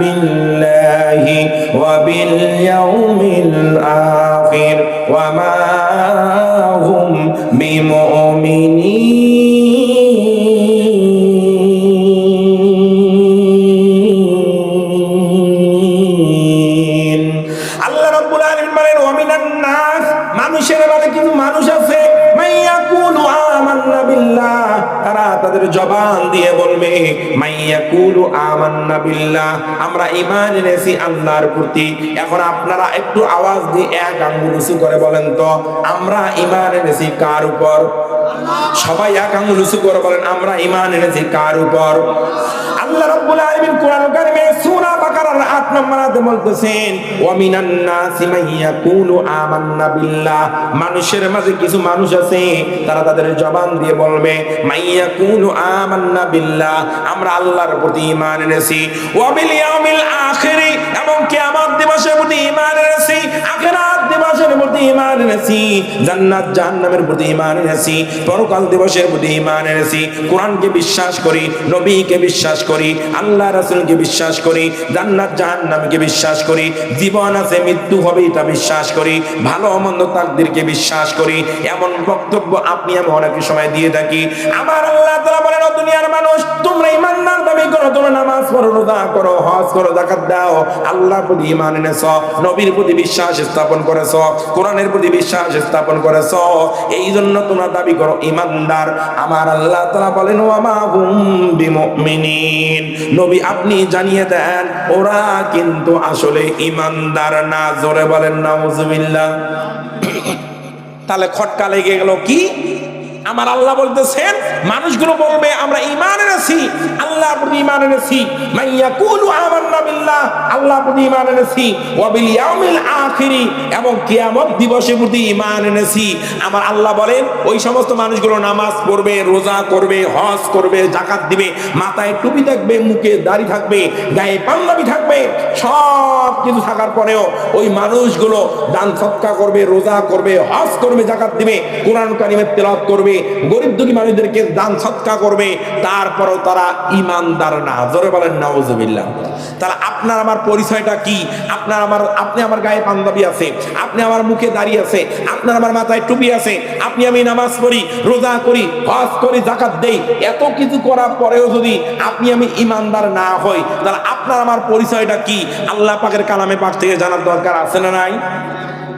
بالله وباليوم الآخر وما هم بمؤمنين. মাইয়াকুলু আমান্না বিল্লাহ, আমরা ইমান এনেছি আল্লাহর প্রতি। এখন আপনারা একটু আওয়াজ দিয়ে এক আঙ্গুল উঁচু করে বলেন তো, আমরা ঈমান এনেছি কার উপর? সবাই এক আঙ্গুল উঁচু করে বলেন, আমরা ঈমান এনেছি কার উপর? আল্লাহ রাব্বুল আলামিন কোরআন কারিমে সূরা বাকারার 8 নম্বর আয়াতে বলতেছেন, ওয়া মিনান নাসি মাইয়াকুলু আমান্না বিল্লাহ। মানুষের মাঝে কিছু মানুষ আছে, তারা তাদের জবান দিয়ে বলবে মাইয়াকুলু আমান্না বিল্লাহ। আমরা আল্লাহর প্রতি ঈমান এনেছি। ওয়া বিল ইয়াউমিল আখিরি? এবং কিয়ামত দিবসের প্রতি ঈমান এনেছি। আখিরাত দিবসের প্রতি ঈমান এনেছি জান্নাত জাহান্নামের প্রতি ঈমান এনেছি পরকাল দিবসের প্রতি ঈমান এনেছি কোরআনকে বিশ্বাস করি, নবীকে বিশ্বাস করি, আল্লাহ রাসূলকে বিশ্বাস করি, জান্নাত জাহান্নামকে বিশ্বাস করি, জীবন আছে, মৃত্যু হবে এটা বিশ্বাস করি, ভালো মন্দ তাকদিরকে বিশ্বাস করি, এমন বক্তব্য আপনি আমি অনেক সময় দিয়ে থাকি। আমার আল্লাহ তাআলা বলেন দুনিয়ার মানুষ, তোমরা ঈমানদার দাবি করো, তোমরা নামাজ পড়ো, রোজা করো, হজ করো, যাকাত দাও, আল্লাহর প্রতি ঈমান এনেছ, নবীর প্রতি বিশ্বাস স্থাপন করেছ কোরআনের প্রতি বিশ্বাস স্থাপন করেছ এই জন্য তোমরা দাবি করো, ইমানদার। আমার আল্লাহ তালা বলেন নবী আপনি জানিয়ে দেন, ওরা কিন্তু আসলে ইমানদার না। জোরে বলেন, নাউজুবিল্লাহ। তাহলে খটকা লেগে গেল কি? আমার আল্লাহ বলতেছেন, মানুষগুলো বলবে, আমরা ঈমান এনেছি আল্লাহর প্রতি ঈমান এনেছি। মাইয়াকুলু আমান্না বিল্লাহ আল্লাহর প্রতি ঈমান এনেছি। ওয়া বিল ইয়াউমিল আখিরি, এবং কিয়ামত দিবসের প্রতি ঈমান এনেছি। আমার আল্লাহ বলেন, ওই সমস্ত মানুষগুলো নামাজ পড়বে, রোজা করবে, হজ করবে জাকাত দিবে, মাথায় টুপি থাকবে, মুখে দাড়ি থাকবে, গায়ে পাঞ্জাবি থাকবে, সব কিছু থাকার পরেও ওই মানুষগুলো দান সৎকা করবে, রোজা করবে, হজ করবে জাকাত দিবে, কোরআন কারিমের তেলাওয়াত করবে গরিব দুঃখী মানুষদেরকে দান সৎকা করবে, তারপরও তারা ইমানদার না। জোরে বলেন, নাউজুবিল্লাহ। তাহলে আপনার আমার পরিচয়টা কি? আপনার আমার, আপনি আমার গায়ে পাঞ্জাবি আছে, আপনি আমার মুখে দাঁড়িয়ে আছে, আপনার আমার মাথায় টুপি আছে, আপনি আমি নামাজ পড়ি, রোজা করি, হজ করি জাকাত দেই, এত কিছু করার পরেও যদি আপনি আমি ইমানদার না হই, তাহলে আপনার আমার পরিচয়টা কি? আল্লাহ পাকের কালামে পাক থেকে জানার দরকার আছে না নাই?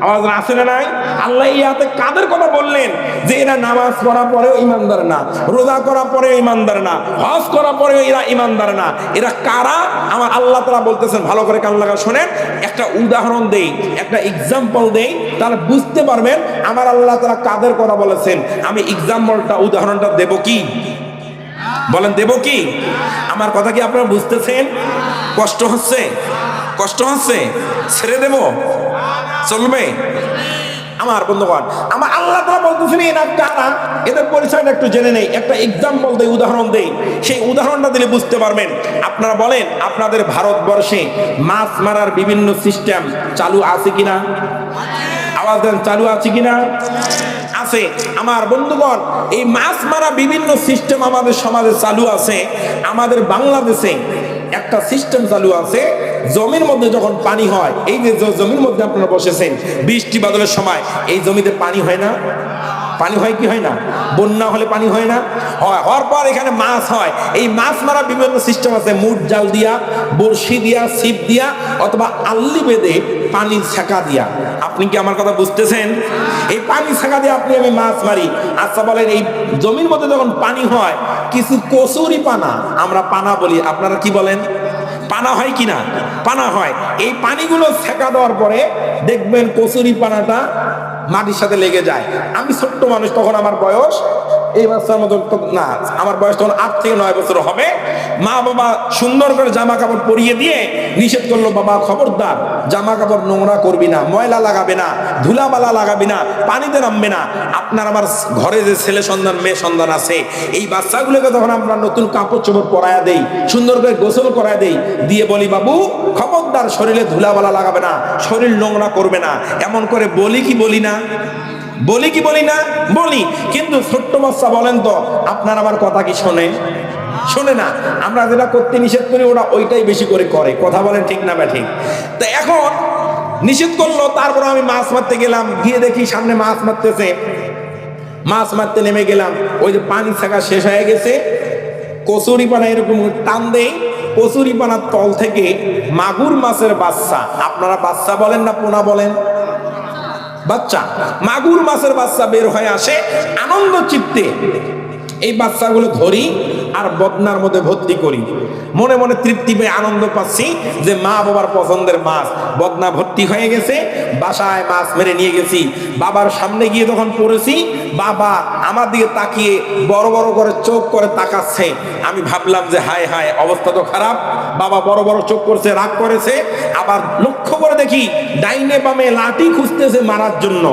আওয়াজ আছে না নাই? আল্লাহ ইয়াতে কাদের কথা বললেন? যে এরা নামাজ পড়ার পরেও ইমানদার না, রোজা করার পরেও ইমানদার না, হজ করার পরেও এরা ইমানদার না। এরা কারা? আমার আল্লাহ তারা বলতেছেন, ভালো করে কান লাগা শোনেন, একটা উদাহরণ দেই, একটা এক্সাম্পল দেই, তাহলে বুঝতে পারবেন আমার আল্লাহ তারা কাদের কথা বলেছেন। আমি এক্সাম্পলটা উদাহরণটা দেব কি? বলেন, দেব কি? আমার কথা কি আপনারা বুঝতেছেন? কষ্ট হচ্ছে? কষ্ট হচ্ছে? ছেড়ে দেব? চলবে? আমার বন্ধুগণ, আমার আল্লাহ বলতেছেন এরা কারা এদের পরিচয়টা একটু জেনে নেই, একটা এক্সাম্পল দেই, উদাহরণ দেই। সেই উদাহরণটা দিলে বুঝতে পারবেন। আপনারা বলেন, আপনাদের ভারতবর্ষে মাছ মারার বিভিন্ন সিস্টেম চালু আছে কিনা? আওয়াজ দেন, চালু আছে কিনা? আছে। আমার বন্ধুগণ, এই মাছ মারা বিভিন্ন সিস্টেম আমাদের সমাজে চালু আছে। আমাদের বাংলাদেশে একটা সিস্টেম চালু আছে জমির মধ্যে যখন পানি হয়, এই যে জমির মধ্যে আপনারা বসেছেন, বৃষ্টি বাদলের সময়, এই জমিতে পানি হয় না? পানি হয় কি হয় না? বন্যা হলে পানি হয় না? হয়, হওয়ার পর এখানে মাছ হয়। এই মাছ মারা বিভিন্ন সিস্টেম আছে, মুট জাল দিয়া, বড়শি দিয়া, ছিপ দিয়া, অথবা আল্লি বেঁধে পানি ছেঁকা দিয়া। আপনি কি আমার কথা বুঝতেছেন? এই পানি ছেঁকা দিয়ে আপনি আমি মাছ মারি। আচ্ছা বলেন, এই জমির মধ্যে যখন পানি হয়, কিছু কচুরি পানা আমরা পানা বলি। আপনারা কি বলেন? পানা হয় কি না পানা হয়। এই পানিগুলো ছেঁকা দেওয়ার পরে দেখবেন কচুরি পানাটা মাটির সাথে লেগে যায়। আমি ছোট্ট মানুষ, তখন আমার বয়স এই বাচ্চার মতো না, আমার বয়স তখন আট থেকে নয় বছর হবে। মা বাবা সুন্দর করে জামা কাপড় পরিয়ে দিয়ে নিষেধ করল, বাবা, খবরদার জামা কাপড় নোংরা করবি না, ময়লা লাগাবে না, ধুলাবালা লাগাবি না, পানিতে নামবে না। আপনার আমার ঘরে যে ছেলে সন্তান, মেয়ে সন্তান আছে, এই বাচ্চাগুলোকে তখন আমরা নতুন কাপড় চোপড় পরায়া দেই, সুন্দর করে গোসল করায় দেই। দিয়ে বলি, বাবু, খবরদার, শরীরে ধুলাবালা লাগাবে না, শরীর নোংরা করবে না। এমন করে বলি কি বলি না? বলি কি বলি না? বলি। কিন্তু ছোট্ট বাচ্চা বলেন তো, আপনার আমার কথা কি শোনে? শোনে না। আমরা যেটা করতে নিষেধ করি, ওরা ওইটাই বেশি করে করে। কথা বলেন ঠিক না ঠিক তো এখন নিষেধ করল, তারপর আমি মাছ মারতে গেলাম। গিয়ে দেখি সামনে মাছ মারতেছে। মাছ মারতে নেমে গেলাম। ওই যে পানি থাকা শেষ হয়ে গেছে। কচুরি পানা এরকম টান দেই। কচুরি পানার তল থেকে মাগুর মাছের বাচ্চা। আপনারা বাচ্চা বলেন না পোনা বলেন? বাচ্চা মাগুর মাছের বাচ্চা বের হয়ে আসে আনন্দ চিত্তে। এই বাচ্চাগুলো ধরি আর বদনার মধ্যে ভর্তি করি। মনে মনে তৃপ্তি পেয়ে আনন্দ পাচ্ছি যে মা বাবার পছন্দের মাছ। বদনা ভর্তি হয়ে গেছে, বাসায় মাছ মেরে নিয়ে গেছি। বাবার সামনে গিয়ে যখন পড়েছি, বাবা আমার দিকে তাকিয়ে বড় বড় করে চোখ করে তাকাচ্ছে। আমি ভাবলাম যে হায় হায়, অবস্থা তো খারাপ। বাবা বড় বড় চোখ করছে, রাগ করেছে। আবার লক্ষ্য করে দেখি, ডাইনে বামে লাঠি খুঁজতেছে মারার জন্য।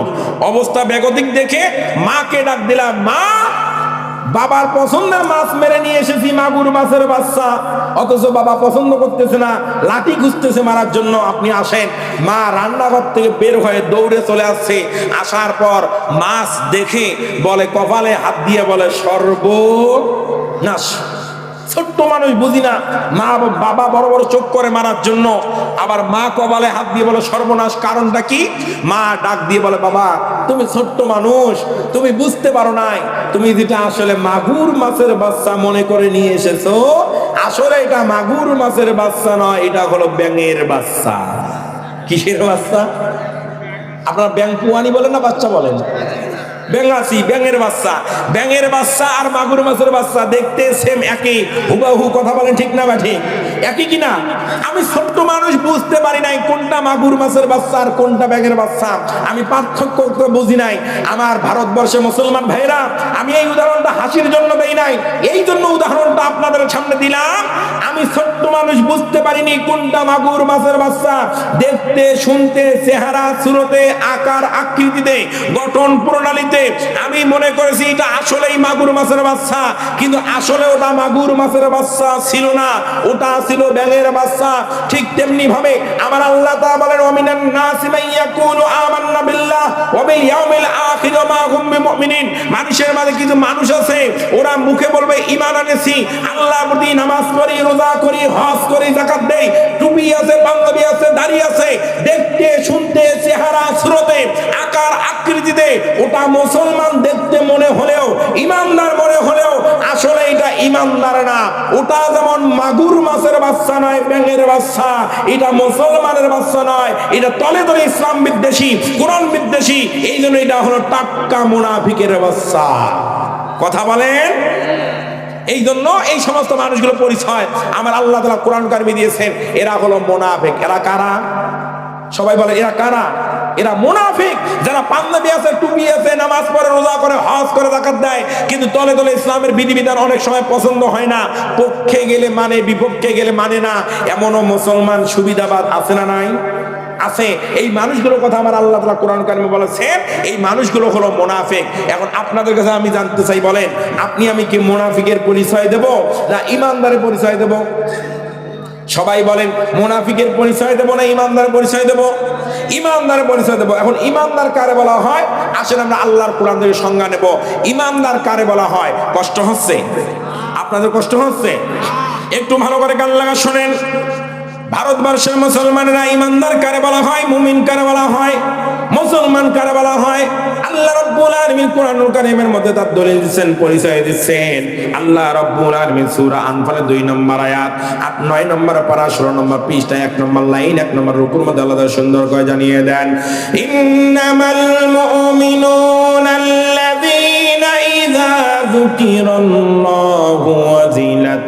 অবস্থা বেগতিক দেখে মাকে ডাক দিলাম, মা বাবার পছন্দের মাছ মেরে নিয়ে এসেছি মাগুর মাছের বাচ্চা। অথচ বাবা পছন্দ করতেছে না, লাঠি খুঁজতেছে মারার জন্য। আপনি আসেন, মা রান্নাঘর থেকে বের হয়ে দৌড়ে চলে আসছে। আসার পর মাছ দেখে বলে কপালে হাত দিয়ে বলে, সর্বনাশ। ছোট্ট মানুষ বুঝি না। মা বাবা বড় বড় চোখ করে মারার জন্য। আবার মা কবালে হাত দিয়ে বলে, সর্বনাশ, কারণটা কি? মা ডাক দিয়ে বলে, বাবা, তুমি ছোট্ট মানুষ, তুমি বুঝতে পারো নাই। তুমি যেটা আসলে মাগুর মাছের বাচ্চা মনে করে নিয়ে এসেছ, আসলে এটা মাগুর মাছের বাচ্চা নয়, এটা হলো ব্যাঙের বাচ্চা। কিসের বাচ্চা? আপনারা ব্যাং পুয়ানি বলেন না বাচ্চা বলেন? ব্যাঙাচি ব্যাঙের বাচ্চা ব্যাঙের বাচ্চা আর মাগুর মাছের বাচ্চা দেখতে সেম একই। হুবাহু কথা বলেন ঠিক না বা ঠিক? একই কিনা? আমি ছোট্ট মানুষ, বুঝতে পারি নাই কোনটা মাগুর মাছের বাচ্চা আর কোনটা ব্যাগের বাচ্চা। আমি পার্থক্য বুঝি নাই। আমার ভারতবর্ষে মুসলমান ভাইরা আমি এই উদাহরণটা হাসির জন্য দেই নাই। এই জন্য উদাহরণটা আপনাদের সামনে দিলাম। আমি ছোট্ট মানুষ, বুঝতে পারিনি কোনটা মাগুর মাছের বাচ্চা। দেখতে, শুনতে, চেহারা, সুরতে, আকার, আকৃতিতে, গঠন প্রণালীতে, আমি মনে করেছি এটা আসলেই মাগুর মাছের বাচ্চা। কিন্তু আসলে ওটা মাগুর মাছের বাচ্চা ছিল না। ওটা ছিল ব্যাঙের বাচ্চা, ঠিক তেমনি ভাবে আমার আল্লাহ তা বলেন অমিনান নাসি মাইয়াকুলু আমান্না বিল্লাহ, ওয়া বিল ইয়াউমিল আখির মা হুম বিমুমিনিন মানুষের মাঝে কিছু মানুষ আছে, ওরা মুখে বলবে, ঈমান আনেছি। আল্লাহর প্রতি নামাজ পড়ি, রোজা করি, হজ করি, যাকাত দেই। টুপি আছে, পাঞ্জাবি আছে, দাড়ি আছে, দেখতে, শুনতে, চেহারা, সুরতে, আকার, আকৃতিতে, ওটা মুসলমান দেখতে মনে হলেও, ইমানদার মনে হলেও, আসলে এটা ইমানদার না। ওটা যেমন মাগুর মাছের বাচ্চা নয়, ব্যাঙের বাচ্চা, এটা মুসলমানের বাচ্চা নয়, এটা তলে তলে ইসলাম বিদ্বেষী, কোরআন বিদ্বেষী এই জন্য এটা হলো টাক্কা মুনাফিকের বাচ্চা কথা বলেন? এই জন্য এই সমস্ত মানুষগুলো পরিচয়। আমার আল্লাহ তালা কোরআন কারবি দিয়েছেন, এরা হলো মোনাফেক। এরা কারা? সবাই বলে, এরা কারা? এরা মুনাফিক। যারা পাঞ্জাবি আছে, টুপি আছে, নামাজ পড়ে, রোজা করে, হজ করে জাকাত দেয়, কিন্তু তলে তলে ইসলামের বিধিবিধান অনেক সময় পছন্দ হয় না। পক্ষে গেলে মানে বিপক্ষে গেলে মানে না। এমনও মুসলমান সুবিধাবাদ আছে না নাই? আছে। এই মানুষগুলোর কথা আমার আল্লাহ তালা কোরআন কারিমে বলেছেন, এই মানুষগুলো হলো মোনাফিক। এখন আপনাদের কাছে আমি জানতে চাই, বলেন, আপনি আমি কি মোনাফিকের পরিচয় দেব না ইমানদারের পরিচয় দেব? সবাই বলেন, মোনাফিকের পরিচয় দেব না ইমানদারের পরিচয় দেব? ইমানদারের পরিচয় দেব। এখন ইমানদার কারে বলা হয়? আসলে আমরা আল্লাহর কোরআন থেকে সংজ্ঞা নেব। ইমানদার কারে বলা হয়? কষ্ট হচ্ছে? আপনাদের কষ্ট হচ্ছে? একটু ভালো করে গান লাগা শোনেন। ভারতবর্ষের মুসলমানেরা ইমানদার কারে বলা হয়, মুমিন কারে বলা হয়, মুসলমান কারে বলা হয়, আল্লাহ রব্বুল আলামিন কোরআনুল কারীমের মধ্যে তার দলিল দিচ্ছেন, পরিচয় দিচ্ছেন। আল্লাহ রব্বুল আলামিন সূরা আনফালের 2 নম্বর আয়াত 8 9 নম্বর পারা 16 নম্বর পৃষ্ঠা 1 নম্বর লাইন 1 নম্বর রুকুর মধ্যে আল্লাহ সুন্দর করে জানিয়ে দেন, ইন্নামাল মুমিনুনা আল্লাযীনা ইযা যুকিরাল্লাহু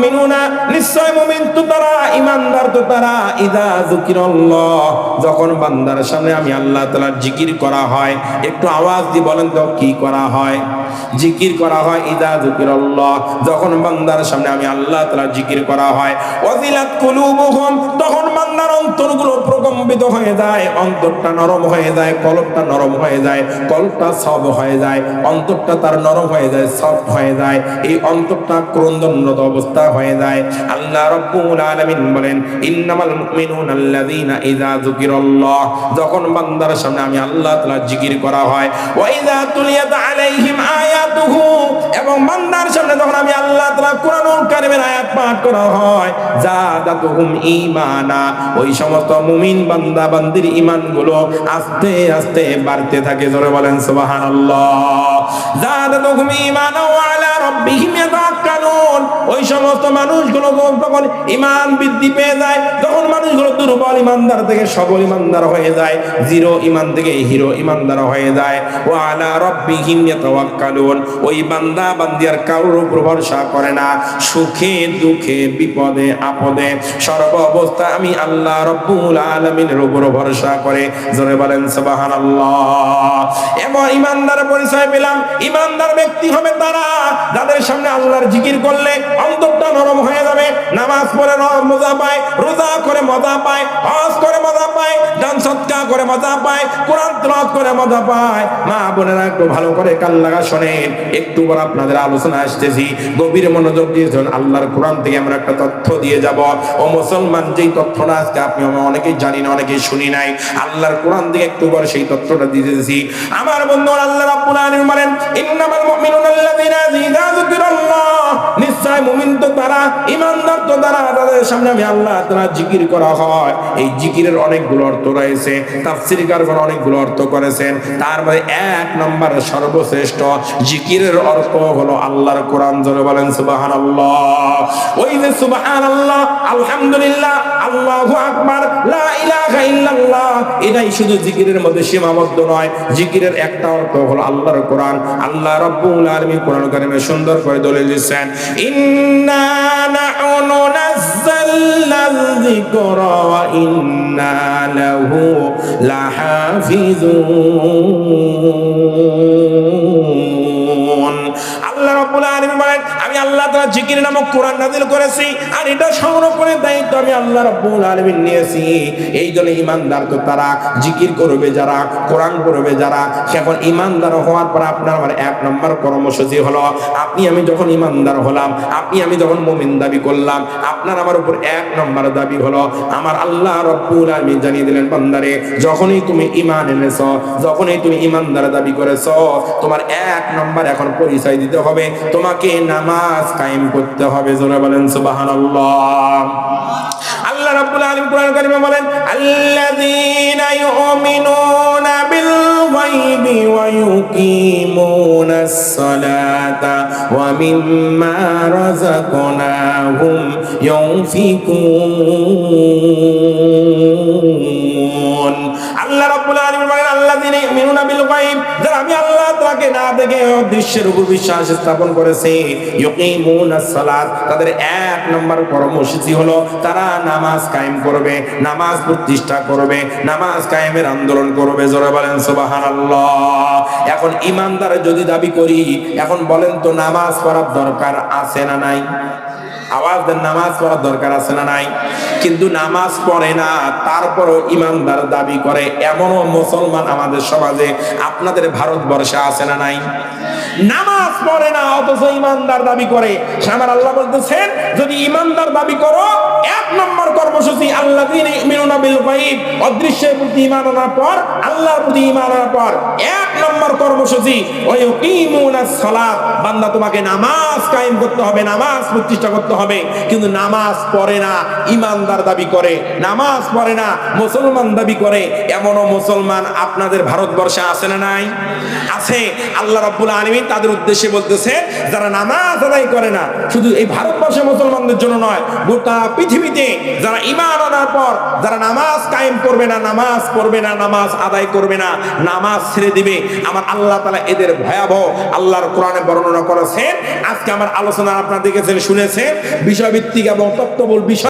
মুমিনুনা, নিশ্চয় যখন বান্দার সামনে আমি আল্লাহ তাআলার জিকির করা হয়, একটু আওয়াজ দিয়ে বলেন তো, কি করা হয়? জিকির করা হয় ইদা যুকিরাল্লাহ। যখন বান্দার সামনে আমি আল্লাহ তাআলার জিকির করা হয় তখন বান্দার অন্তরগুলো প্রকম্পিত হয়ে যায়, অন্তরটা নরম হয়ে যায় কলবটা নরম হয়ে যায় কলবটা সব হয়ে যায়, অন্তরটা তার নরম হয়ে যায়, সফট হয়ে যায়। এই অন্তরটা ক্রন্দনত অবস্থা হয়ে যায়। আল্লাহ রাব্বুল আলামিন বলেন, ইন্নামাল মুমিনুনা ইযা যুকিরাল্লাহ। যখন বান্দার সামনে আমি আল্লাহ তাআলা জিকির করা হয় ওয়া ইযা তুলিয়াত আলাইহিম আয়াতুহু। এবং বান্দার সামনে যখন আমি আল্লাহ তাআলা কোরআনুল কারীমের আয়াত পাঠ করা হয়, জাদাতুহুম ঈমানা। ওই সমস্ত মুমিন বান্দা বান্দির ঈমানগুলো আস্তে আস্তে বাড়তে থাকে, জোরে বলেন সুবহানাল্লাহ। জাদাতুহুম ঈমানা ওয়া আলা রাব্বিহিম ওই সমস্ত মানুষগুলো তখন ঈমান বৃদ্ধি পেয়ে যায় তখন মানুষগুলো দুর্বল ঈমানদার থেকে সবল ঈমানদার হয়ে যায়, জিরো ঈমান থেকে হিরো ঈমানদার হয়ে যায়। ওয়া আলা রাব্বিহিম ইয়াতাওয়াক্কালুন। ওই বান্দা বান্দিয়ার কারোর উপর ভরসা করে না। সুখে, দুঃখে, বিপদে, আপদে, সর্ব অবস্থা আমি আল্লাহ রব্বুল আলামিনের উপর ভরসা করে। জোরে বলেন, সুবহানাল্লাহ। এমন ইমানদার পরিচয় পেলাম। ইমানদার ব্যক্তি হবে তারা যাদের সামনে আল্লাহর জিকির করলে অন্তরটা নরম হয়ে যাবে। নামাজ পড়ে মজা পায়, রোজা করে মজা পায়, হজ করে মজা পায়, দান সৎকার করে মজা পায়, কোরআন তেলাওয়াত করে মজা পায়। মা বোনেরা একটু ভালো করে কান লাগা শোনেন। একটু পর আপনাদের আলোচনা আসতেছি। গভীর মনোযোগ দিয়ে শুনুন। আল্লাহর কোরআন থেকে আমরা একটা তথ্য দিয়ে যাব। ও মুসলমান, যেই তথ্যটা আজকে আপনি আমি অনেকেই জানি না, অনেকেই শুনি নাই, আল্লাহর কোরআন থেকে একটু পর সেই তথ্যটা দিতেছি। আমার বন্ধু আল্লাহ রাব্বুল আলামিন বলেন, ইন্নামাল মুমিনুনা আল্লাযীনা ইযা যুকিরাল্লাহ। নিশ্চয় মুমিন তো তারা, ইমানদার তো তারা, তাদের সামনে আমি আল্লাহ তারা জিকির করা হয়। এই জিকিরের অনেকগুলো অর্থ রয়েছে, তাফসির কারগণ অনেকগুলো অর্থ করেছেন। তার মধ্যে এক নম্বর সর্বশ্রেষ্ঠ জিকিরের অর্থ হলো আল্লাহর কোরআন, জোরে বলেন সুবহানাল্লাহ। ওই যে সুবহানাল্লাহ, আলহামদুলিল্লাহ, আল্লাহু আকবার, লা ইলাহা ইল্লাল্লাহ। এটাই শুধু জিকিরের মধ্যে সীমাবদ্ধ নয়, জিকিরের একটা অর্থ হলো আল্লাহর কোরআন। আল্লাহ রাব্বুল আলামিন কোরআন কারিমে সুন্দর করে দলিল দিচ্ছেন إنا نحن نزلنا الذكر وإنا له لحافظون আমি আল্লাহ জিকির নামক কোরআন করেছি, আর এটা সংরক্ষণের দায়িত্ব আমি আল্লাহ নিয়েছি। এই জন্য ইমানদার তো তারা জিকির করবে যারা, কোরআন যারা এখন ইমানদার হওয়ার পর আপনার আমার এক নম্বর কর্মসূচি হলো, আপনি আমি যখন ইমানদার হলাম, আপনি আমি যখন মুমিন দাবি করলাম, আপনার আমার উপর এক নম্বর দাবি হলো, আমার আল্লাহ রব্বুল আলামিন জানিয়ে দিলেন, বান্দারে, যখনই তুমি ইমান এনেছো, যখনই তুমি ইমানদার দাবি করেছ, তোমার এক নম্বর এখন পরিচয় দিতে হবে তোমাকে নামাজ কায়েম করতে হবে। জোরে বলেন, সুবহানাল্লাহ। আল্লাহ রাব্বুল আলামিন কোরআন কারিমে বলেন, আল্লাযীনা ইউমিনুনা বিল গায়বি ওয়া ইউকিমুনাস সালাতা ওয়া মিম্মা রাযাকনাহুম ইউনফিকুন আল্লাহ তাকে না দেখে দৃশ্যের উপর বিশ্বাস স্থাপন করেছে। তাদের এক নম্বর কর্মসূচি হলো তারা নামাজ কায়েম করবে, নামাজ প্রতিষ্ঠা করবে, নামাজ কায়েমের আন্দোলন করবে। জোরে বলেন সুবহানাল্লাহ। এখন ইমানদার যদি দাবি করি, এখন বলেন তো নামাজ পড়ার দরকার আছে না নাই? আওয়াজ দেন, নামাজ পড়ার দরকার আছে না নাই? কিন্তু নামাজ পড়ে না, তারপরও ইমানদার দাবি করে, এমনও মুসলমান আমাদের সমাজে আপনাদের ভারতবর্ষে আছে না নাই? নামাজ পড়ে না, অথচ ইমানদার দাবি করে। আমার আল্লাহ বলতেছেন, যদি ইমানদার দাবি করো, এক নম্বর কর্মসূচি আল্লাহ অদৃশ্যের প্রতি ঈমান আনার পর, আল্লাহর প্রতি ঈমান আনার পর, এক নম্বর কর্মসূচি ওই সালাত। বান্দা, তোমাকে নামাজ কায়েম করতে হবে, নামাজ প্রতিষ্ঠা করতে হবে, কিন্তু নামাজ পড়ে না, ইমানদার দাবি করে, নামাজ পড়ে না, মুসলমান দাবি করে, এমনও মুসলমান আপনাদের ভারতবর্ষে আছে না নাই? আছে। আল্লাহ রাব্বুল আলামিন তাদের উদ্দেশ্যে বলতেছে, যারা নামাজ আদায় করে না, শুধু এই ভারতবর্ষে মুসলমানদের জন্য নয়, গোটা পৃথিবীতে যারা ইমান আনার পর, যারা নামাজ কায়েম করবে না, নামাজ পড়বে না, নামাজ আদায় করবে না, নামাজ ছেড়ে দিবে, আমার আল্লাহ তাআলা এদের ভয়াবহ আল্লাহর কোরআনে বর্ণনা করেছেন। আজকে আমার আলোচনা আপনারা দেখেছেন, শুনেছেন। বিষয়ভিত্তিক এবং তত্ত্ববল বিষয়